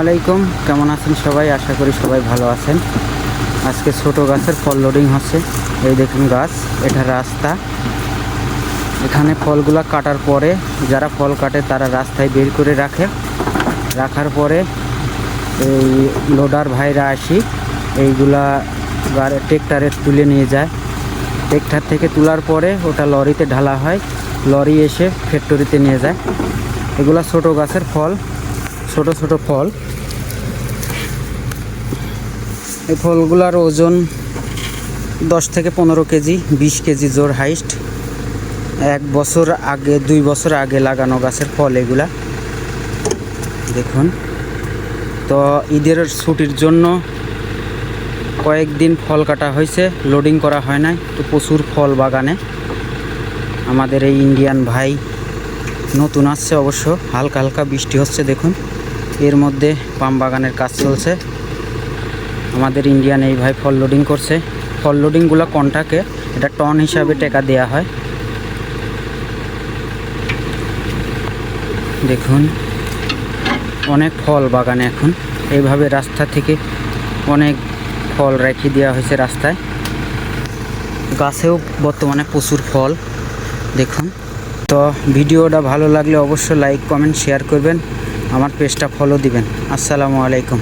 আলাইকুম, কেমন আছেন সবাই? আশা করি সবাই ভালো আছেন। আজকে ছোট গাছের ফল লোডিং হচ্ছে। এই দেখুন গাছ, এটা রাস্তা। এখানে ফলগুলা কাটার পরে, যারা ফল কাটে তারা রাস্তায় বের করে রাখে। রাখার পরে এই লোডার ভাইরা আসি, এইগুলা ট্রেক্টারে তুলে নিয়ে যায়। ট্রেক্টার থেকে তোলার পরে ওটা লরিতে ঢালা হয়। লরি এসে ফ্যাক্টরিতে নিয়ে যায়। এগুলা ছোট গাছের ফল। ছোট ছোট ফল। এই ফলগুলার ওজন দশ থেকে পনেরো কেজি, বিশ কেজি জোর হাইস্ট। এক বছর আগে, দুই বছর আগে লাগানো গাছের ফল এগুলা। দেখুন। তো ঈদের ছুটির জন্য কয়েকদিন ফল কাটা হয়েছে লোডিং করা হয় নাই, তো প্রচুর ফল বাগানে। আমাদের এই ইন্ডিয়ান ভাই নতুন আসছে অবশ্য, হালকা হালকা বৃষ্টি হচ্ছে, দেখুন। এর মধ্যে পাম বাগানের কাজ চলছে। আমাদের ইন্ডিয়ান এই ভাই ফল লোডিং করছে। ফল লোডিংগুলো কন্টাকে? এটা টন হিসাবে টাকা দেয়া হয়। দেখুন, অনেক ফল বাগানে এখন। এইভাবে রাস্তা থেকে অনেক ফল রেখে দেওয়া হয়েছে রাস্তায়। গাছেও বর্তমানে প্রচুর ফল। দেখুন। তো ভিডিওটা ভালো লাগলে অবশ্যই লাইক কমেন্ট শেয়ার করবেন। আমার পেজটা ফলো দিবেন। আসসালামু আলাইকুম।